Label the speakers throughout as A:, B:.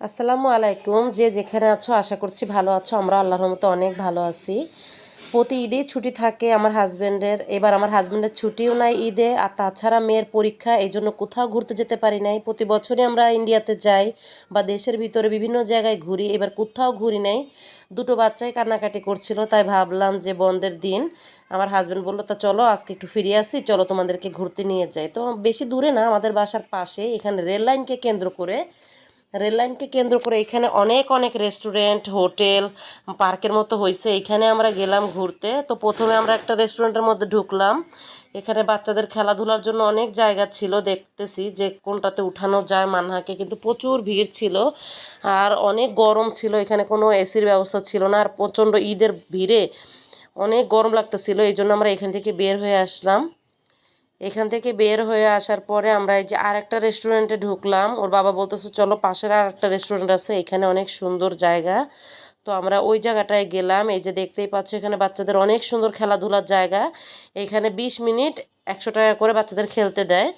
A: আসসালামু আলাইকুম। যে যেখানে আছো, আশা করছি ভালো আছো। আমরা আল্লাহর মতো অনেক ভালো আছি। প্রতি ঈদে ছুটি থাকে আমার হাজব্যান্ডের এবার আমার হাজব্যান্ডের ছুটিও নাই ঈদে। আর তাছাড়া মেয়ের পরীক্ষা, এই জন্য কোথাও ঘুরতে যেতে পারি নাই। প্রতি বছরই আমরা ইন্ডিয়াতে যাই বা দেশের ভিতরে বিভিন্ন জায়গায় ঘুরি। এবার কোথাও ঘুরি নাই। দুটো বাচ্চাই কান্নাকাটি করছিল, তাই ভাবলাম যে বন্ধের দিন। আমার হাজব্যান্ড বলল, তা চলো, আজকে একটু ফিরে আসি। চলো, তোমাদেরকে ঘুরতে নিয়ে যাই। তো বেশি দূরে না, আমাদের বাসার পাশে এখানে রেল লাইনকে কেন্দ্র করে রেল লাইনকে কেন্দ্র করে এখানে অনেক অনেক রেস্টুরেন্ট হোটেল পার্কের মতো হয়েছে এখানে আমরা গেলাম ঘুরতে। তো প্রথমে আমরা একটা রেস্টুরেন্টের মধ্যে ঢুকলাম। এখানে বাচ্চাদের খেলাধুলার জন্য অনেক জায়গা ছিল, দেখতেছি যে কোনটাতে উঠানো যায়, মানহাকে। কিন্তু প্রচুর ভিড় ছিল আর অনেক গরম ছিল। এখানে কোনো এসির ব্যবস্থা ছিল না আর প্রচণ্ড ঈদের ভিড়ে অনেক গরম লাগতেছিল। এই জন্য আমরা এখান থেকে বের হয়ে আসলাম। এখান থেকে বের হয়ে আসার পরে আমরা এই যে আর একটা রেস্টুরেন্টে ঢুকলাম। ওর বাবা বলতেছে, চলো, পাশের আর একটা রেস্টুরেন্ট আছে, এখানে অনেক সুন্দর জায়গা। তো আমরা ওই জায়গাটায় গেলাম। এই যে দেখতেই পাচ্ছ, এখানে বাচ্চাদের অনেক সুন্দর খেলাধুলার জায়গা। এখানে ২০ মিনিট একশো টাকা করে বাচ্চাদের খেলতে দেয়।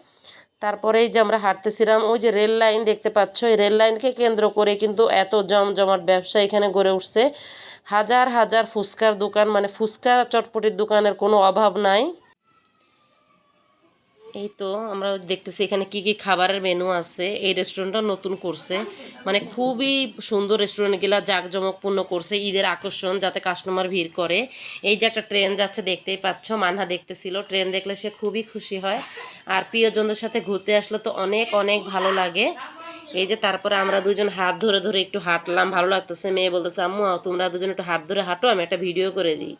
A: তারপরে এই যে আমরা হাঁটতেছিলাম, ওই যে রেল লাইন দেখতে পাচ্ছ। এই রেল লাইনকে কেন্দ্র করে কিন্তু এত জমজমাট ব্যবসা এখানে গড়ে উঠছে। হাজার হাজার ফুচকার দোকান মানে ফুচকা চটপটির দোকানের কোনো অভাব নাই। এই তো আমরা দেখতেছি এখানে কি কি খাবারের মেনু আছে। এই রেস্টুরেন্টটা নতুন করছে। মানে খুবই সুন্দর রেস্টুরেন্ট গেলা জাঁকজমকপূর্ণ করছে। ঈদের আকর্ষণ যাতে কাস্টমার ভিড় করে। এই যে একটা ট্রেন যাচ্ছে, দেখতেই পাচ্ছ, মানহা দেখতেছিল। ট্রেন দেখলে সে খুবই খুশি হয়। আর প্রিয়জনদের সাথে ঘুরতে আসলে তো অনেক অনেক ভালো লাগে। এই যে তারপরে আমরা দুজন হাত ধরে ধরে একটু হাঁটলাম। ভালো লাগতেছে, মেয়ে বলতেছে, আম্মু, তোমরা দুজন একটু হাত ধরে হাঁটো, আমি একটা ভিডিও করে দিই।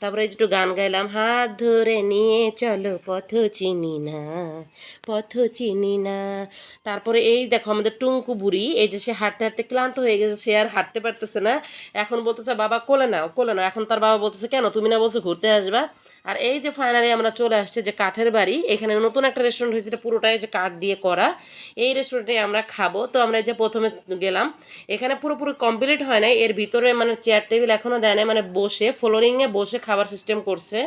A: তারপরে একটু গান গাইলাম, হাত ধরে নিয়ে চলো পথ চিনি না, পথ চিনি না। তারপরে এই দেখো আমাদের টুঙ্কু বুড়ি, এই যে সে হাঁটতে হাঁটতে ক্লান্ত হয়ে গেছে, সে আর হাঁটতে পারতেছে না। এখন বলতেছে, বাবা, কোলে নাও কোলে নাও। এখন তার বাবা বলতেছে, কেন, তুমি না বলছো ঘুরতে আসবা? আর এই যে ফাইনালি আমরা চলে আসছে যে কাঠের বাড়ি, এখানে নতুন একটা রেস্টুরেন্ট হয়েছে, এটা পুরোটাই যে কাঠ দিয়ে করা। এই রেস্টুরেন্টে আমরা খাব। তো আমরা যে প্রথমে গেলাম, এখানে পুরোপুরি কমপ্লিট হয় নাই। এর ভিতরে মানে চেয়ার টেবিল এখনও দেয় নাই মানে বসে ফ্লোরিংয়ে বসে খাবার সিস্টেম করছে।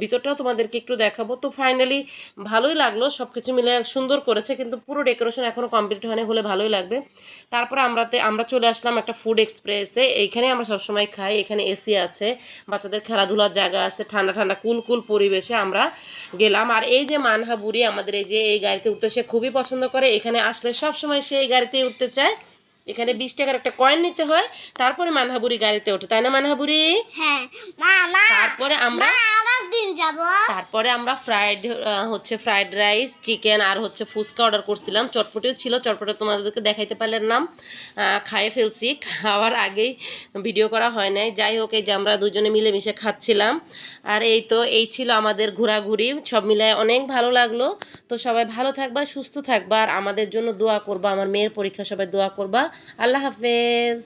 A: ভিতরটাও তোমাদেরকে একটু দেখাবো। তো ফাইনালি ভালোই লাগল সব কিছু মিলে সুন্দর করেছে, কিন্তু পুরো ডেকোরেশন এখনও কমপ্লিট হয়নি, হলে ভালোই লাগবে। তারপরে আমরাতে, আমরা চলে আসলাম একটা ফুড এক্সপ্রেসে এইখানে আমরা সবসময় খাই, এখানে এসি আছে, বাচ্চাদের খেলাধুলার জায়গা আছে, ঠান্ডা ঠান্ডা, কুল কুল পরিবেশে আমরা গেলাম। আর এই যে মানহাবুড়ি আমাদের এই যে এই গাড়িতে উঠতে সে খুবই পছন্দ করে। এখানে আসলে সব সময় সে এই গাড়িতেই উঠতে চায়। এখানে বিশ টাকার একটা কয়েন নিতে হয় তারপরে মানহাবুড়ি গাড়িতে ওঠে তাই না মানহাবুড়ি
B: হ্যাঁ
A: তারপরে আমরা তারপরে আমরা ফ্রাইড হচ্ছে ফ্রাইড রাইস চিকেন আর হচ্ছে ফুচকা অর্ডার করছিলাম। চটপটিও ছিল চটপটি তোমাদেরকে দেখাইতে পারলেন নাম খাইয়ে ফেলছি খাওয়ার আগেই ভিডিও করা হয় নাই। যাই হোক এই যে আমরা দুজনে মিলেমিশে খাচ্ছিলাম। আর এই তো এই ছিল আমাদের ঘোরাঘুরি সব মিলায় অনেক ভালো লাগল। তো সবাই ভালো থাকবা সুস্থ থাকবা আর আমাদের জন্য দোয়া করবা আমার মেয়ের পরীক্ষা সবাই দোয়া করবা। আল্লাহ হাফেজ